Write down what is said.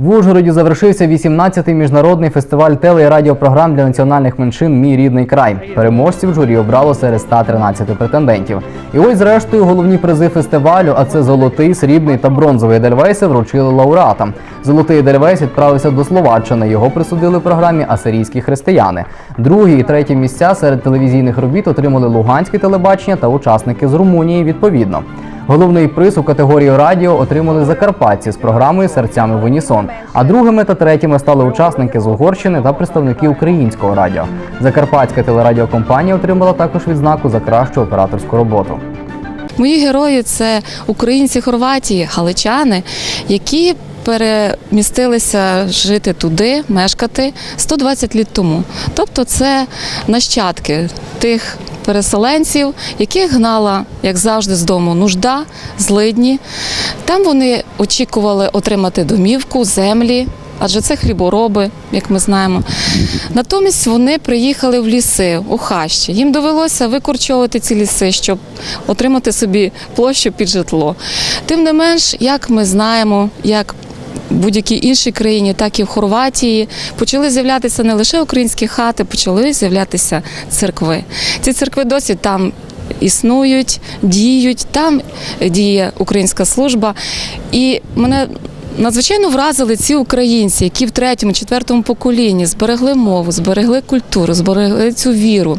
В Ужгороді завершився 18-й міжнародний фестиваль теле і радіопрограм для національних меншин Мій рідний край. Переможців журі обрало серед 113 претендентів. І ось, зрештою, головні призи фестивалю, а це золотий, срібний та бронзовий Едельвейси, вручили лауреатам. Золотий Едельвейс відправився до Словаччини. Його присудили програмі Асирійські християни. Другі і треті місця серед телевізійних робіт отримали Луганське телебачення та учасники з Румунії відповідно. Головний приз у категорії радіо отримали закарпатці з програмою Серцями в Унісон. А другими та третіми стали учасники з Угорщини та представники українського радіо. Закарпатська телерадіокомпанія отримала також відзнаку за кращу операторську роботу. Мої герої це українці Хорватії, галичани, які перемістилися жити туди, мешкати 120 літ тому. Тобто це нащадки тих переселенців, яких гнала, як завжди, з дому нужда, злидні. Там вони очікували отримати домівку, землі. Адже це хлібороби, як ми знаємо. Натомість вони приїхали в ліси, у хащі. Їм довелося викорчовувати ці ліси, щоб отримати собі площу під житло. Тим не менш, як ми знаємо, як будь-якій іншій країні, так і в Хорватії почали з'являтися не лише українські хати, почали з'являтися церкви. Ці церкви досі там існують, діють, там діє українська служба. І мене надзвичайно вразили ці українці, які в третьому, четвертому поколінні зберегли мову, зберегли культуру, зберегли цю віру.